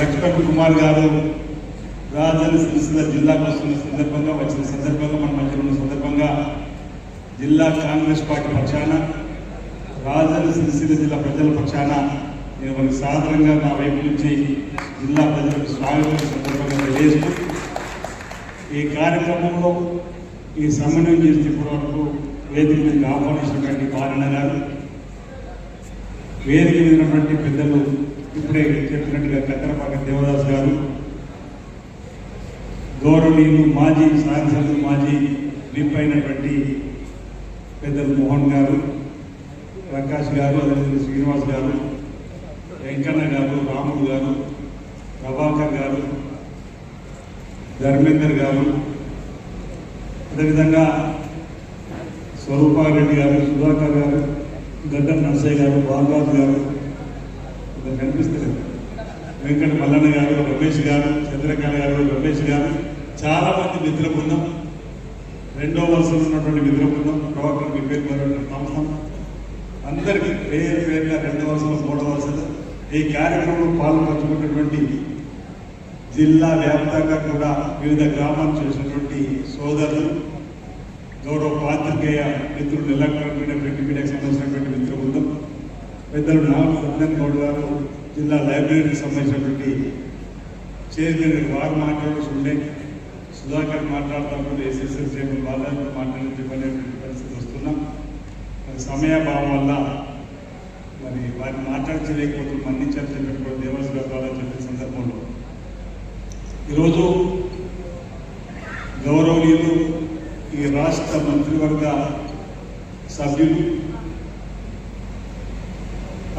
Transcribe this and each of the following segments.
లక్ష్మణ్ కుమార్ గారు రాజధాని సిరిసిల్ల జిల్లాకు వస్తున్న సందర్భంగా వచ్చిన సందర్భంగా మన మధ్య ఉన్న సందర్భంగా జిల్లా కాంగ్రెస్ పార్టీ పక్షాన రాజధాని సిరిసిల్ల జిల్లా ప్రజల పక్షాన నేను మనకి సాధారణంగా నా వైపు నుంచి జిల్లా ప్రజలకు స్వాగతం సందర్భంగా తెలియజేస్తూ ఈ కార్యక్రమంలో ఈ సమన్వయం చేసి ఇప్పటి వరకు వేదిక మీదకి ఆహ్వానించినటువంటి పాలన గారు వేదిక మీద ఉన్నటువంటి పెద్దలు ఇప్పుడే చెప్పినట్టుగా కత్తరపాక దేవదాస్ గారు గౌరవనీయులు మాజీ సాంసదులు మాజీ విప్ అయినటువంటి పెద్దలు మోహన్ గారు ప్రకాష్ గారు అదేవిధంగా శ్రీనివాస్ గారు వెంకన్న గారు రాముడు గారు ప్రభాకర్ గారు ధర్మేందర్ గారు అదేవిధంగా స్వరూపారెడ్డి గారు సుధాకర్ గారు గడ్డ నర్సయ్య గారు బాలరాజు గారు ఇక్కడ కనిపిస్తలేదు. వెంకట మల్లన్న గారు రమేష్ గారు చంద్రకాంత్ గారు రమేష్ గారు చాలా మంది మిత్ర బృందం. రెండో వరుసలో ఉన్నటువంటి మిత్ర బృందం ప్రభాకర్ మీ పేరు మరొకటి అందరికీ పేరు పేరుగా రెండో వరుసలో మూడో వరుసలో ఈ కార్యక్రమంలో పాల్పంచుకున్నటువంటి జిల్లా వ్యాప్తంగా కూడా వివిధ గ్రామాలు చేసినటువంటి సోదరులు గౌరవ పాత్రికేయ మిత్రులు ఎలక్ట్రానిక్ ప్రింట్ మీడియాకి సంబంధించినటువంటి పెద్దలు నాగ గౌడ్ గారు జిల్లా లైబ్రరీకి సంబంధించినటువంటి చైర్మన్ వారు మాట్లాడాల్సి ఉండే సుధాకర్ మాట్లాడుతున్నప్పుడు ఎస్ఎస్ఎల్ చైర్మన్ బాలాజీ మాట్లాడేటువంటి పరిస్థితి వస్తున్నాం. సమయ సమయాభావం వల్ల మరి వారిని మాట్లాడించలేకపోతే మన్నించాల్సినటువంటి కూడా దేవాస్ గారు ద్వారా చెప్పిన సందర్భంలో. ఈరోజు గౌరవనీయులు ఈ రాష్ట్ర మంత్రివర్గ సభ్యులు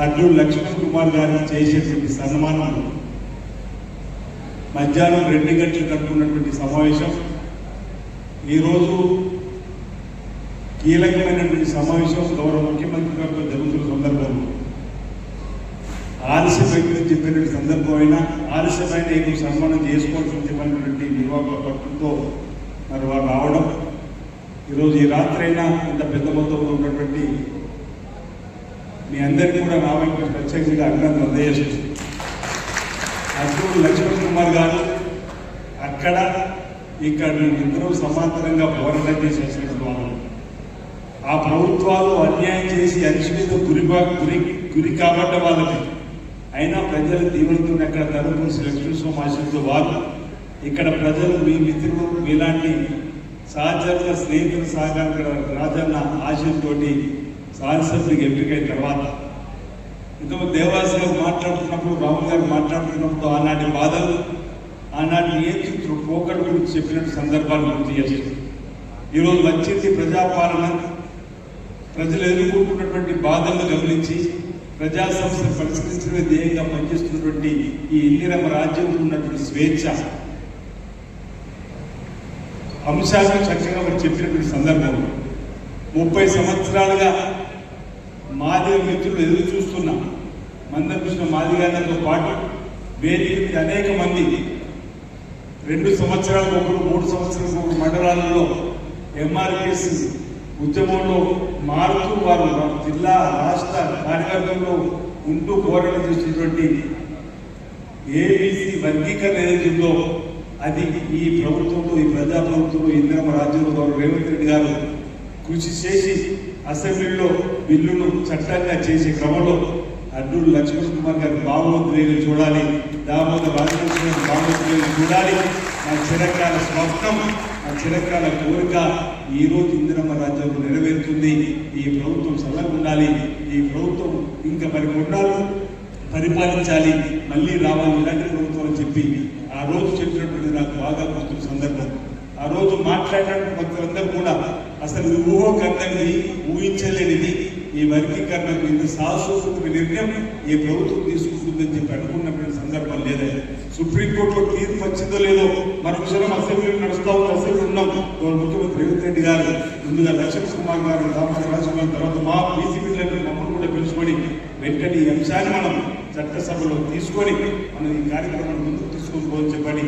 అర్జున్ లక్ష్మణ్ కుమార్ గారు చేసేటువంటి సన్మానాలు. మధ్యాహ్నం రెండు గంటలు కట్టుకున్నటువంటి సమావేశం. ఈరోజు కీలకమైనటువంటి సమావేశం గౌరవ ముఖ్యమంత్రి గారితో జరుగుతున్న సందర్భంలో ఆలస్యం వ్యక్తి చెప్పినటువంటి సందర్భం అయినా ఆలస్యమైన ఏదో సన్మానం చేసుకోవాల్సిన చెప్పినటువంటి నిర్వాహక పట్టుతో మరి వారు రావడం. ఈరోజు ఈ రాత్రైనా ఇంత పెద్ద మొత్తంలో ఉన్నటువంటి మీ అందరికీ కూడా నా వైపు ప్రత్యేకంగా అభినందన అందజేస్తుంది అర్జునుడు లక్ష్మణ్ కుమార్ గారు అక్కడ ఇక్కడ ఇద్దరూ సమాంతరంగా పోరాటం చేసేసినటువంటి వాళ్ళు ఆ ప్రభుత్వాలు అన్యాయం చేసి అనిశ్చిత గురి గురి గురి కాబట్ట వాళ్ళకి అయినా ప్రజలు దీవులతో అక్కడ ధర్మపురి లక్ష్మీ ఆశలతో వాళ్ళు ఇక్కడ ప్రజలు మీ మిత్రులు మీలాంటి సహచరుల స్నేహితుల సహకారం రాజన్న ఆశతోటి కాన్సెప్ట్కి ఎంపికైన తర్వాత ఇంతకుముందు దేవాసి గారు మాట్లాడుతున్నప్పుడు రాము గారు మాట్లాడుతున్నప్పుడు ఆనాటి బాధలు ఆనాటి చిత్రం పోకడు గురించి చెప్పినట్టు సందర్భాలు గుర్తు చేస్తుంది ఈరోజు వచ్చేసి ప్రజాపాలన ప్రజలు ఎదుర్కొంటున్నటువంటి బాధలను గమనించి ప్రజా సమస్యలు పరిష్కరించడమే ధ్యేయంగా పనిచేస్తున్నటువంటి ఈ ఇందిరమ్మ రాజ్యంలో ఉన్నటువంటి స్వేచ్ఛ అంశాలను చక్కగా మనం చెప్పినటువంటి సందర్భం. ముప్పై సంవత్సరాలుగా మాదిగ మిత్రులు ఎదురు చూస్తున్నాం. మందకృష్ణ మాదిగారితో పాటు వేదిక మీద అనేక మంది. రెండు సంవత్సరాలకు ఒకరు మూడు సంవత్సరాలకు ఒకరు మండలాలలో ఎంఆర్పిఎస్ ఉద్యమంలో మారుతూ వారు జిల్లా రాష్ట్ర కార్యవర్గంలో ఉంటూ పోరాటం చేసినటువంటి ఏబీసీ వర్గీకరణ ఏదైతుందో అది ఈ ప్రభుత్వంలో ఈ ప్రజా ప్రభుత్వంలో ఇందిరమ్మ రాజ్యంలో గౌరవ రేవంత్ రెడ్డి గారు కృషి చేసి అసెంబ్లీలో బిల్లును చట్టంగా చేసే క్రమంలో అడ్డూరు లక్ష్మణ్ కుమార్ గారి భావోద్వేగం చూడాలి దామోదర్ రాజకృష్ణ భావోద్వేగం చూడాలి. నా చిరకాల స్వప్నం నా చిరకాల కోరిక ఈ రోజు ఇందిరమ్మ రాజ్యంలో నెరవేరుతుంది. ఈ ప్రభుత్వం చల్లగా ఉండాలి. ఈ ప్రభుత్వం ఇంకా మరి కొన్నాళ్ళు పరిపాలించాలి. మళ్ళీ రావాలి ఇలాంటి ప్రభుత్వం అని చెప్పి ఆ రోజు చెప్పినటువంటి నాకు బాగా గుర్తున్న సందర్భం. ఆ రోజు మాట్లాడినటువంటి భక్తులందరూ కూడా అసలు ఇది ఊహకందని ఊహించలేనిది. ఈ వర్గీకరణకు ఇంత సాహసోపక నిర్ణయం ఈ ప్రభుత్వం తీసుకుంటుందని చెప్పి అనుకున్నటువంటి సందర్భం లేదా? సుప్రీంకోర్టులో తీర్పు వచ్చిందో లేదో మరొక క్షణం అసెంబ్లీలో నడుస్తా ఉన్న అసెంబ్లీ ఉన్నాం. ముఖ్యమంత్రి రేవంత్ రెడ్డి గారు ముందుగా లక్ష్మణ్ కుమార్ గారు దామోదర రాజకుమార్ తర్వాత మా బీసీ బిడ్డలను మమ్మల్ని కూడా పిలుచుకొని వెంటనే ఈ అంశాన్ని మనం చట్టసభలో తీసుకొని మనం ఈ కార్యక్రమాన్ని ముందుకు తీసుకొని పోని చెప్పని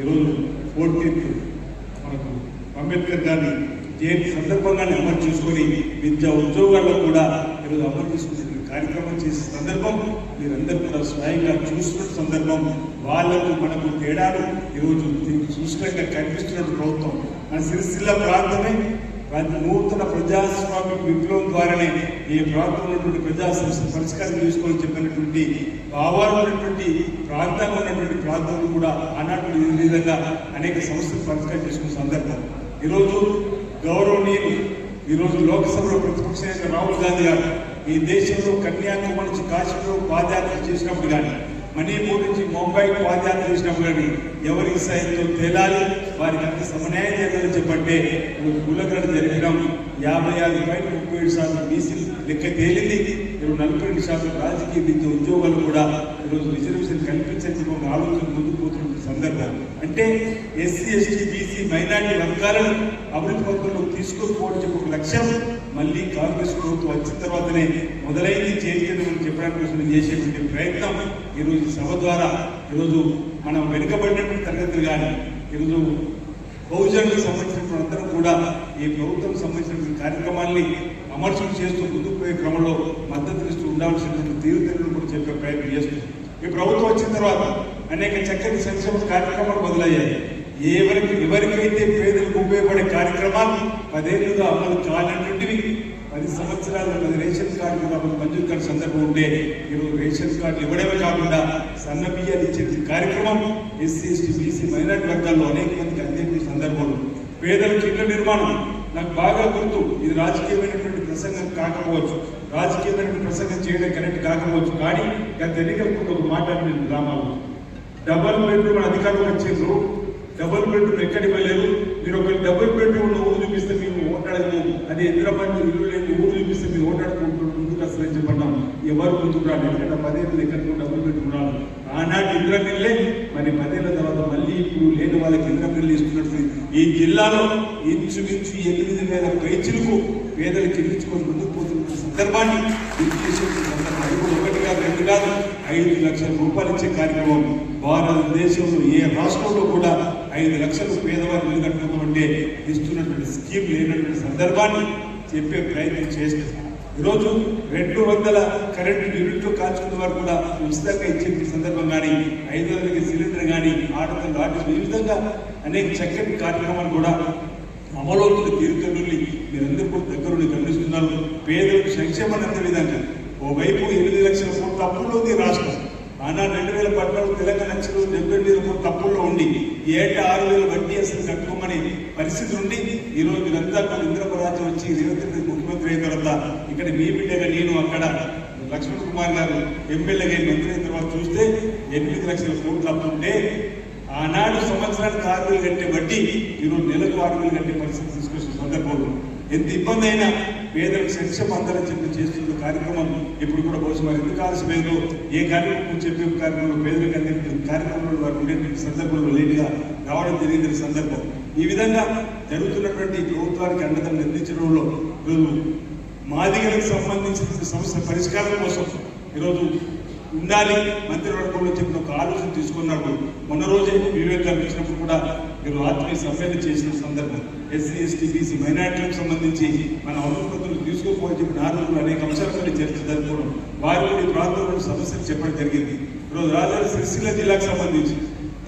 ఈరోజు ఫోర్టీన్త్ మనకు అంబేద్కర్ గారిని జయంతి సందర్భంగానే అమలు చేసుకొని విద్యా ఉద్యోగాల్లో కూడా ఈరోజు అమలు చేసుకునే కార్యక్రమం చేసే సందర్భం మీరందరూ కూడా స్వయంగా చూస్తున్న సందర్భం వాళ్ళకు మనకు తేడాలు ఈరోజు చూసినట్టుగా కనిపిస్తున్న ప్రభుత్వం. మన సిరిసిల్ల ప్రాంతమే నూతన ప్రజాస్వామిక విప్లవం ద్వారానే ఈ ప్రాంతంలో ఉన్నటువంటి ప్రజా సమస్య పరిష్కారం చేసుకోవాలని చెప్పినటువంటి భావాలు ఉన్నటువంటి ప్రాంతాలు ఉన్నటువంటి ప్రాంతాలు కూడా ఆనాటి విధంగా అనేక సమస్యలు పరిష్కారం చేసుకున్న సందర్భం. ఈరోజు గౌరవనీయులు. ఈరోజు లోక్సభలో ప్రతిపక్ష నేత రాహుల్ గాంధీ గారు ఈ దేశంలో కన్యాకుమారి నుంచి కాశ్మీర్ పాదయాత్ర చేసినప్పుడు కానీ మణిపూర్ నుంచి ముంబై పాదయాత్ర చేసినప్పుడు కానీ ఎవరికి సైతం తేలాలి వారికి అంత సమన్యాయం చేయాలని చెప్పంటే కులగడ జరిగినాం యాభై ఆరు పైన ముప్పై ఏడు శాతం బీసీ లెక్క తేలింది. ఈరోజు నలభై రెండు శాతం రాజకీయ విద్య ఉద్యోగాలు కూడా ఈరోజు రిజర్వేషన్ కల్పించని ఒక ఆలోచన ముందుకు పోతున్న సందర్భం అంటే ఎస్సీ ఎస్టీ బీసీ మైనార్టీ వర్గాలను అభివృద్ధి పథకంలో తీసుకోకపోవడం చెప్పి ఒక లక్ష్యం. మళ్ళీ కాంగ్రెస్ ప్రభుత్వం వచ్చిన తర్వాతనే మొదలైంది చేయించడం చెప్పడానికి కోసం చేసేటువంటి ప్రయత్నం. ఈరోజు సభ ద్వారా ఈరోజు మనం వెనుకబడినటువంటి తరగతులు కానీ ఈరోజు బహుజనులకు సంబంధించిన అందరం కూడా ఈ ప్రభుత్వం సంబంధించిన కార్యక్రమాల్ని అమర్చం చేస్తూ ముందుకు పోయే క్రమంలో మద్దతు ఇస్తూ ఉండాల్సినటువంటి తీరుతెన్నులు కూడా చెప్పే ప్రయత్నం చేస్తుంది ఈ ప్రభుత్వం వచ్చిన తర్వాత అనేక చక్కటి సంక్షేమ కార్యక్రమాలు మొదలయ్యాయి. ఎవరికి ఎవరికైతే పేదలకు ఉపయోగపడే కార్యక్రమాలు పదేళ్ళుగా అమలు కానటువంటివి పది సంవత్సరాలు పది రేషన్ కార్డు మాకు మంజూరు కాని సందర్భం ఉంటే ఈరోజు రేషన్ కార్డు ఇవ్వడమే కాకుండా సన్న బియ్యాలు ఇచ్చే కార్యక్రమం ఎస్సీ ఎస్టీ బీసీ మైనార్టీ వర్గాల్లో అనేక మందికి అందించిన సందర్భంలో పేదలకు ఇళ్ళ నిర్మాణం నాకు బాగా గుర్తు. ఇది రాజకీయమైనటువంటి ప్రసంగం కాకపోవచ్చు. రాజకీయమైనటువంటి ప్రసంగం చేయడం కరెక్ట్ కాకపోవచ్చు. కానీ గత ఎన్నికలకు ఒక మాట్లాడిన గ్రామాలు డబల్ బెడ్రూమ్ అధికారులు వచ్చిండ్రు డబుల్ బెడ్రూమ్ ఎక్కడికి వెళ్ళలేదు మీరు ఒక డబుల్ బెడ్రూమ్ ఊరు చూపిస్తే మీరు ఓటాడదు అదే ఇంద్రబండి ఇల్లు లేని ఊరు చూపిస్తే మీరు ఓటాడుకుంటున్నారు ముందుకు అసలు చెప్పన్నాం ఎవరు ముందుకు రాదు ఎందుకంటే పదేళ్ళు ఎక్కడికో డబ్బులు పెట్టుకున్నారు ఆనాటి ఇంద్రమిల్లే మరి పదేళ్ళ తర్వాత మళ్ళీ ఇప్పుడు లేని వాళ్ళకి ఇంద్రమిల్లు ఇస్తున్నట్టు ఈ జిల్లాలో ఇంచుమించు ఎనిమిది వేల పైచులకు పేదలకు ఇల్లించుకొని ముందుకు పోతున్న సందర్భాన్ని కూడా ఒకటి కాదు రెండు కాదు ఐదు లక్షల రూపాయలు ఇచ్చే కార్యక్రమం భారతదేశంలో ఏ రాష్ట్రంలో కూడా ఐదు లక్షలు పేదవారు ఇల్లు కట్టుకోమంటే ఇస్తున్నటువంటి స్కీమ్ లేనటువంటి సందర్భాన్ని చెప్పే ప్రయత్నం చేస్తే ఈరోజు రెండు వందల కరెంటు యూనిట్లు కాల్చుకున్న వారు కూడా ఉచితంగా ఇచ్చే సందర్భం కానీ ఐదు వందలకి సిలిండర్ కానీ ఆటలు ఆటలు ఈ విధంగా అనేక చక్కటి కార్యక్రమాలు కూడా అమలవుతున్న తీరుకల్లుల్ని మీరందరూ కూడా దగ్గరుండి గమనిస్తున్నారు. పేదలకు సంక్షేమాన్ని అందే విధంగా ఓవైపు ఎనిమిది లక్షల కోట్ల అప్పుల్లో ఉంది రాష్ట్రం. ఆనాడు రెండు వేల పద్నాలుగు తెలంగాణ లక్షలు డెబ్బై వేల కోట్ల ఉండి ఏటా ఆరు వేల వడ్డీ అసలు కట్టుకోమని పరిస్థితి ఉండి ఈ రోజు మీరంతా కూడా ఇంద్రపరాజ్యం వచ్చి రేవంత్ రెడ్డి ముఖ్యమంత్రి అయిన తర్వాత ఇక్కడ మీ బిడ్డగా నేను అక్కడ లక్ష్మణ్ కుమార్ గారు ఎమ్మెల్యేగా మంత్రి అయిన తర్వాత చూస్తే ఎనిమిది లక్షల కోట్లు అప్పుంటే ఆనాడు సంవత్సరానికి ఆరు వేలు కట్టే వడ్డీ ఈరోజు నెలకు ఆరు వేలు కట్టే పరిస్థితి తీసుకొచ్చిన సందర్భంలో ఎంత ఇబ్బంది అయినా పేదలకు శిక్ష అందాలని చెప్పి చేస్తున్న కార్యక్రమం ఇప్పుడు కూడా బహుశా వారు ఎందుకు ఆలస్యమైందో ఏ కార్యక్రమం చెప్పే కార్యక్రమంలో పేదలకు అందించిన కార్యక్రమంలో వారు ఉండే సందర్భంలో లేటుగా రావడం జరిగింది సందర్భం. ఈ విధంగా జరుగుతున్నటువంటి ప్రభుత్వానికి అండదండ అందించడంలో మాదిగలకు సంబంధించిన సమస్య పరిష్కారం కోసం ఈరోజు ఉండాలి మంత్రివర్గంలో చెప్పిన ఒక ఆలోచన తీసుకున్నప్పుడు మొన్న రోజే వివేక్ గారు కూడా మీరు ఆత్మీయ సమ్మెను చేసిన సందర్భం ఎస్సీ ఎస్టీ బీసీ మైనార్టీలకు సంబంధించి మన అనుమతులు తీసుకోకపోయి చెప్పిన అనేక అంశాలపై చర్చ జరుపుకోవడం వారు కూడా ఈ ప్రాంతంలో సమస్యలు చెప్పడం జరిగింది. ఈరోజు రాజధాని సిరిసిల్ల జిల్లాకు సంబంధించి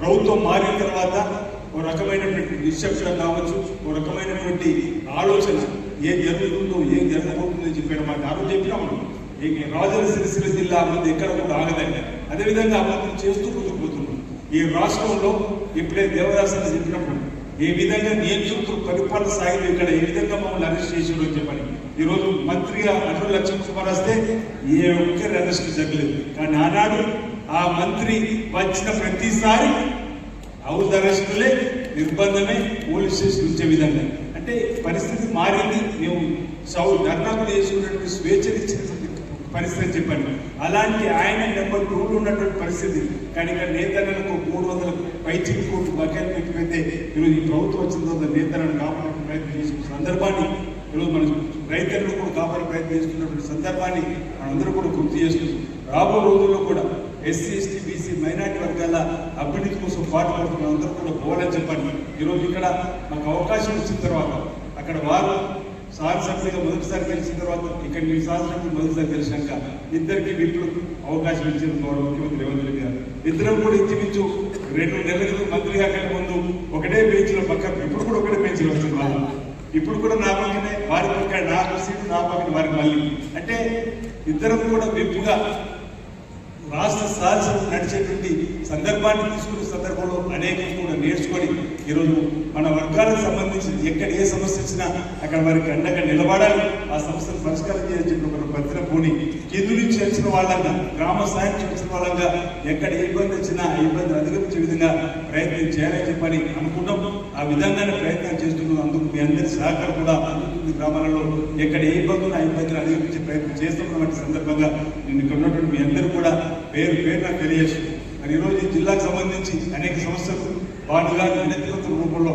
ప్రభుత్వం మారిన తర్వాత ఓ రకమైనటువంటి నిశ్శబ్దం కావచ్చు ఓ రకమైనటువంటి ఆలోచన ఏం జరుగుతుందో ఏం జరగబోతుందో చెప్పాడు మాట ఆ రోజు చెప్పినాము ఈ రాజధాని సిరిసిల్ల జిల్లా అభివృద్ధి ఎక్కడ కూడా ఆగదండి. అదేవిధంగా అభివృద్ధి చేస్తూ ముందుకు పోతున్నాం. ఈ రాష్ట్రంలో ఇప్పుడే దేవదాసని చెప్పినప్పుడు ఏ విధంగా నియంత్రిత పరిపాలన సాగింది ఇక్కడ ఏ విధంగా మమ్మల్ని అరెస్ట్ చేసిండో చెప్పని. ఈరోజు మంత్రిగా అటు లక్ష్మణ్ కుమార్ వస్తే ఏ ఒక్కరి అరెస్ట్ జరగలేదు. కానీ ఆనాడు ఆ మంత్రి వచ్చిన ప్రతిసారి హౌస్ అరెస్టులే నిర్బంధమే పోలీస్ స్టేషన్ ఉంచే విధంగా. అంటే పరిస్థితి మారింది. మేము సౌ ధర్నాకు చేసుకున్నటువంటి స్వేచ్ఛనిచ్చిన పరిస్థితి అని చెప్పాను అలాంటి ఆయన నెంబర్ టూలు ఉన్నటువంటి పరిస్థితి. కానీ ఇక్కడ నేతలకు మూడు వందల పైచి కోట్లు బకాయిలు పెట్టిపోతే ఈరోజు ఈ ప్రభుత్వం వచ్చిన తర్వాత నేతలను కాపాడే ప్రయత్నం చేసిన సందర్భాన్ని ఈరోజు మన రైతులను కూడా కాపాడే ప్రయత్నం చేస్తున్నటువంటి సందర్భాన్ని మనందరూ కూడా గుర్తు చేస్తున్నాం రాబో రోజుల్లో కూడా ఎస్సీ ఎస్టీ బీసీ మైనార్టీ వర్గాల అభివృద్ధి కోసం పాటుపడుతున్న అందరూ కూడా పోవాలని చెప్పండి. ఈరోజు ఇక్కడ మాకు అవకాశం వచ్చిన తర్వాత అక్కడ వారు శాసనసభ్యులుగా మొదటిసారి గెలిచిన తర్వాత ఇక్కడ మీ శాసనసభ్యులు మొదటిసారి గెలిచినాక ఇద్దరికి వీళ్ళు అవకాశం ఇచ్చిన గౌరవ ముఖ్యమంత్రి రేవంత్ రెడ్డి గారు. ఇద్దరం కూడా ఇంచుమించు రెండు నెలల క్రితం మంత్రిగా కంటే ముందు ఒకటే బెంచ్లో పక్క ఇప్పుడు కూడా ఒకటే బెంచ్లో వస్తుంది వాళ్ళు ఇప్పుడు కూడా నా పక్కనే వారి పక్కన నాకు సీటు నా పక్కన వారికి మళ్ళీ. అంటే ఇద్దరం కూడా విప్పుగా రాష్ట్ర సాహసం నడిచేటువంటి సందర్భాన్ని తీసుకున్న సందర్భంలో అనేకం కూడా నేర్చుకొని ఈరోజు మన వర్గాలకు సంబంధించి ఎక్కడ ఏ సమస్య వచ్చినా అక్కడ వారికి అండగా నిలబడాలి. ఆ సమస్యను పరిష్కారం చేసేటువంటి ఒక భద్ర పోని కింది నుంచి వచ్చిన వాళ్ళంగా గ్రామ స్థాయి వచ్చిన వాళ్ళంగా ఎక్కడ ఏ ఇబ్బంది వచ్చినా ఆ ఇబ్బంది అధిగమించే విధంగా ప్రయత్నం చేయాలని చెప్పని అనుకుంటాం. ఆ విధంగానే ప్రయత్నం చేస్తున్నాం అందుకు మీ అందరి సహకారం కూడా అందుతుంది గ్రామాలలో. ఎక్కడ ఏ ఇబ్బందులు ఆ ఇబ్బందులు అధిగమించే ప్రయత్నం చేస్తున్నటువంటి సందర్భంగా నేను ఇక్కడ ఉన్నటువంటి మీ అందరూ కూడా పేరు పేరు నాకు తెలియజేసి మరి ఈరోజు ఈ జిల్లాకు సంబంధించి అనేక సమస్యలు వాటిగా వినతిపత్ర రూపంలో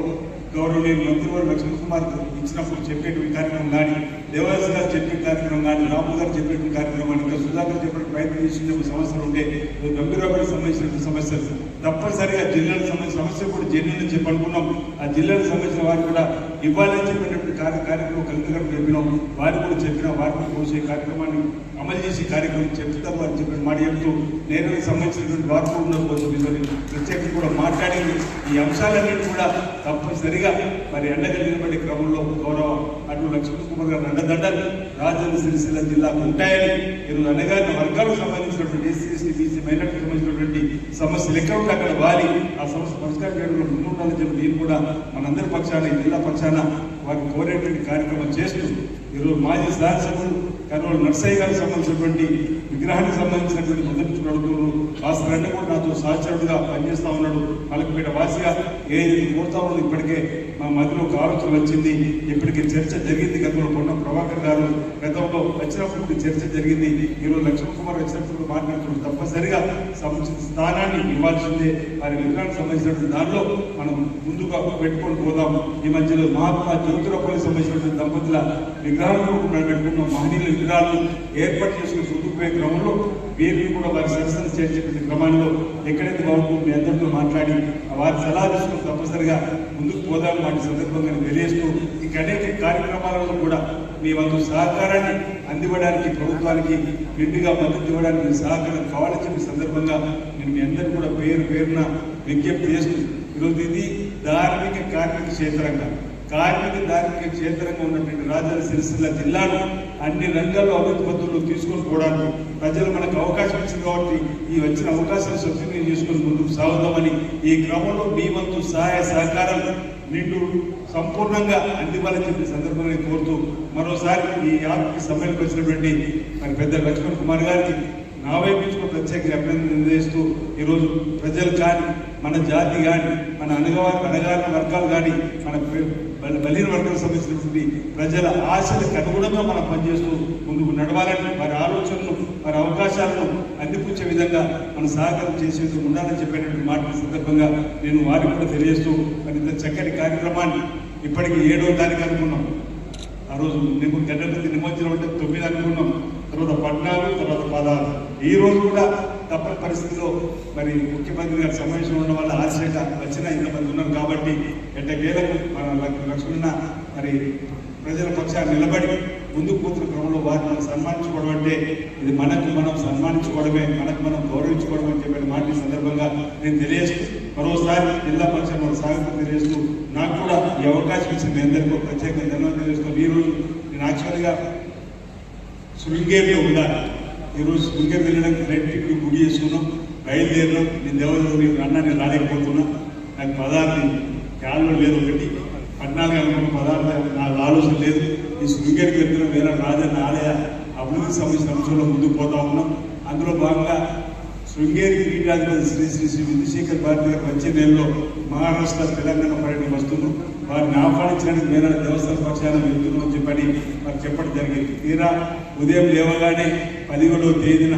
గౌరవనీయులు మంత్రివారు లక్ష్మణ్ కుమార్ ఇచ్చినప్పుడు చెప్పేటువంటి కార్యక్రమం కానీ దేవాలయ గారు చెప్పిన కార్యక్రమం కానీ రాము గారు చెప్పేటువంటి కార్యక్రమం కానీ ఇంకా సుధాకర్ చెప్పిన ప్రయత్నం చేసిన సమస్యలు ఉంటే గంభీరాబాద్ సంబంధించిన సమస్యలు తప్పనిసరిగా జిల్లాకు సంబంధించిన సమస్య కూడా జన్యుని చెప్పి అనుకున్నాం. ఆ జిల్లాకు సంబంధించిన వారు కూడా ఇవ్వాలని చెప్పిన కార్య కార్యక్రమం కలెక్టర్ చెప్పినాం. వారు కూడా చెప్పినాం వారు కూడా కార్యక్రమాన్ని అమలు చేసే కార్యక్రమం చెప్తారు అని చెప్పిన మాట చెప్తూ నేను సంబంధించినటువంటి వారు కూడా ఉన్న కోసం మిమ్మల్ని ప్రత్యేకంగా కూడా మాట్లాడింది. ఈ అంశాలన్నింటి కూడా తప్పనిసరిగా మరి అండగా నిలబడే క్రమంలో గౌరవ అటు లక్ష్మణ్ కుమార్ గారు అండదండలు రాజధాని సిరిసిల్ల జిల్లాకు ఉంటాయని ఈరోజు అనగారిన వర్గాలకు సంబంధించినటువంటి ఎస్సీ ఎస్టీ బీసీ మైనార్టీ సంబంధించినటువంటి సమస్యలు ఎక్కడ ఉంటే అక్కడ వాలి ఆ సమస్య పరిష్కారం చేయడంలో ముందుండాలని చెప్పి నేను కూడా మనందరి పక్షాన ఈ జిల్లా పక్షాన వారిని కోరేటువంటి కార్యక్రమం చేస్తూ ఈరోజు మాజీ శాసనసభ్యులు కర్నూలు నర్సయ్య గారికి సంబంధించినటువంటి విగ్రహానికి సంబంధించినటువంటి మొదటి నుంచి కాస్త కూడా నాతో సహచరుడుగా పనిచేస్తా ఉన్నాడు. మలకపేట వాసిగా ఏ కోరుతా ఉన్నాడు ఇప్పటికే మా మధ్యలో ఒక ఆలోచన వచ్చింది. ఇప్పటికీ చర్చ జరిగింది. గతంలో పొన్న ప్రభాకర్ గారు గతంలో వచ్చినప్పుడు చర్చ జరిగింది. ఈరోజు లక్ష్మణ్ కుమార్ వచ్చినప్పుడు మాట్లాడుతున్నారు. తప్పనిసరిగా సముచిత స్థానాన్ని ఇవ్వాల్సిందే. వారి విగ్రహానికి సంబంధించినటువంటి దానిలో మనం ముందుగా పెట్టుకొని పోదాం ఈ మధ్యలో మహాత్మా జ్యోతిరాపల్లి సంబంధించినటువంటి దంపతుల విగ్రహాలను కూడా పెట్టుకున్న. మహనీయుల విగ్రహాలను ఏర్పాటు చేసుకుని ముందుకు క్రమంలో వీరిని కూడా వారి సరసన చేర్చేటువంటి క్రమంలో ఎక్కడైతే బాగుంటుందో మీ అందరితో మాట్లాడి వారి సలహా తీసుకుని తప్పనిసరిగా ముందుకు పోదాం వాటి సందర్భంగా తెలియజేస్తూ ఇక అనేక కార్యక్రమాలలో కూడా మీ వంతు సహకారాన్ని అందివ్వడానికి ప్రభుత్వానికి నిండుగా మద్దతు ఇవ్వడానికి మీ సహకారం కావాలని చెప్పి సందర్భంగా నేను మీ అందరికీ కూడా పేరు పేరున విజ్ఞప్తి చేస్తూ ఈరోజు ఇది ధార్మిక కార్మిక క్షేత్రంగా. కార్మిక ధార్మిక క్షేత్రంగా ఉన్నటువంటి రాజధాని సిరిసిల్ల జిల్లాను అన్ని రంగాల్లో అభివృద్ధి పద్ధతులు తీసుకొని పోవడానికి ప్రజలు మనకు అవకాశం ఇచ్చింది కాబట్టి ఈ వచ్చిన అవకాశాన్ని సద్వినియోగం చేసుకొని ముందుకు సాగుదామని ఈ క్రమంలో మీ వంతు సహాయ సహకారం నిండు సంపూర్ణంగా అందివ్వాలని చెప్పిన సందర్భంగా కోరుతూ మరోసారి ఈ యాత్రకి సమ్మెలకు వచ్చినటువంటి మన పెద్ద లక్ష్మణ్ కుమార్ గారికి నా వైపు నుంచి ప్రత్యేక అభినందన చేస్తూ ఈరోజు ప్రజలు కానీ మన జాతి కానీ మన అనగవారి అనగారిన వర్గాలు కానీ మన పె- బల- సంబంధించినటువంటి ప్రజల ఆశలకు అనుగుణంగా మనం పనిచేస్తూ ముందుకు నడవాలని వారి ఆలోచనలు వారి అవకాశాలను అందిపుచ్చే విధంగా మనం సహకారం చేసే ఉండాలని చెప్పేటువంటి మాటల సందర్భంగా నేను వారికి కూడా తెలియజేస్తూ మరి ఇంత చక్కటి కార్యక్రమాన్ని ఇప్పటికి ఏడో తారీఖు అనుకున్నాం. ఆ రోజు నేను గణపతి నిమజ్జనం అంటే తొమ్మిది అనుకున్నాం. తర్వాత పద్నాలుగు తర్వాత పదహారు. ఈ రోజు కూడా తప్పని పరిస్థితిలో మరి ముఖ్యమంత్రి గారి సమావేశం ఉండడం వల్ల ఆశగా వచ్చిన ఇంతమంది ఉన్నారు కాబట్టి ఎట్టకేలకు మన లక్ష్మణ మరి ప్రజల పక్షాన్ని నిలబడి ముందుకు పోతున్న క్రమంలో వారిని మనం సన్మానించుకోవడం అంటే ఇది మనకు మనం సన్మానించుకోవడమే మనకు మనం గౌరవించుకోవడం అని చెప్పిన మాట ఈ సందర్భంగా నేను తెలియజేస్తూ మరోసారి జిల్లా పరిషత్ మన సాగుతూ తెలియజేస్తూ నాకు కూడా ఈ అవకాశం ఇచ్చింది మీ అందరికీ ప్రత్యేకంగా ధన్యవాదాలు తెలియజేస్తూ ఈ రోజు నేను యాక్చువల్గా శృంగేరిలో ఉండాలి. ఈరోజు శృంగేరి వెళ్ళడానికి రెడ్ చేసుకున్నాం బయలుదేరినాం. నేను దేవదేవుని అన్న నేను రాలేకపోతున్నా. నాకు పదార్థం క్యాల్లో లేదు ఒకటి. పద్నాలుగు అనుకున్న పదార్థం నాకు ఆలోచన లేదు. ఈ శృంగేరికి వెళ్తున్న వేరే రాజన్న ఆలయ అభివృద్ధి సంబంధించిన అంశంలో ముందుకు పోతా ఉన్నాం. అందులో భాగంగా శృంగేరి పీఠాధిపతి శ్రీ శ్రీ శ్రీ విందుశేఖర్ భారతి గారు వచ్చే నెలలో మహారాష్ట్ర తెలంగాణ పర్యటన వస్తున్నాం. వారిని ఆహ్వానించడానికి మేర దేవస్థాన పక్షాన వెళ్తున్నాం చెప్పని వారు చెప్పడం జరిగింది. తీరా ఉదయం లేవగానే పదిహేడవ తేదీన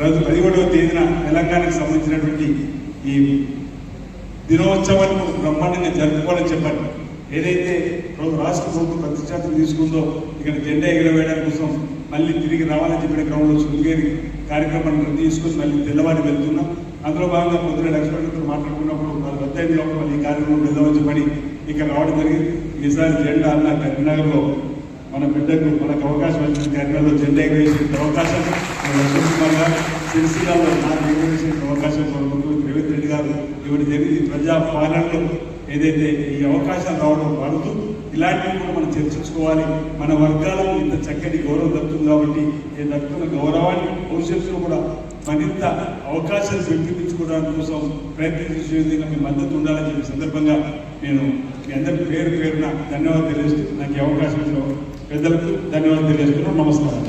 రోజు పదిహేడవ తేదీన తెలంగాణకు సంబంధించినటువంటి ఈ దినోత్సవాన్ని బ్రహ్మాండంగా జరుపుకోవాలని చెప్పండి ఏదైతే రోజు రాష్ట్ర ప్రభుత్వం ప్రతిష్టాత్మక తీసుకుందో ఇక్కడ జెండా ఎగరవేయడం కోసం మళ్ళీ తిరిగి రావాలని చెప్పిన క్రమంలో శృంగేరి కార్యక్రమాన్ని తీసుకొని మళ్ళీ తెల్లవారి వెళ్తున్నాం. అందులో భాగంగా పొద్దున లక్ష్మణులతో మాట్లాడుకున్నప్పుడు వాళ్ళ పెద్ద లోపల మళ్ళీ ఈ కార్యక్రమం వెళ్దామని చెప్పని ఇక్కడ రావడం జరిగింది. ఈసారి జెండా అన్న కరీంనగర్లో మన బిడ్డకు మనకు అవకాశం వచ్చిన కరీంనగర్లో జెండా ఎగరేసే అవకాశం సిరిసిల్లాలో నాకు ఎగ్జిబిషన్ అవకాశం కోరుకుంటూ రేవంత్ రెడ్డి గారు ఇవి జరిగింది. ప్రజా పాలనలో ఏదైతే ఈ అవకాశాలు రావడం వాడుతూ ఇలాంటివి కూడా మనం చర్చించుకోవాలి. మన వర్గాలకు ఇంత చక్కటి గౌరవం దక్కుతుంది కాబట్టి ఈ దక్కుతున్న గౌరవాన్ని భవిష్యత్తులో కూడా మరింత అవకాశాలు పెంపొందించుకోవడానికి కోసం ప్రయత్నం చేసే విధంగా మీ మద్దతు ఉండాలని చెప్పే సందర్భంగా నేను మీ అందరి పేరు పేరున ధన్యవాదాలు తెలియజేస్తూ నాకు ఈ అవకాశం పెద్దలకు ధన్యవాదాలు తెలియజేస్తున్నాను. నమస్కారం.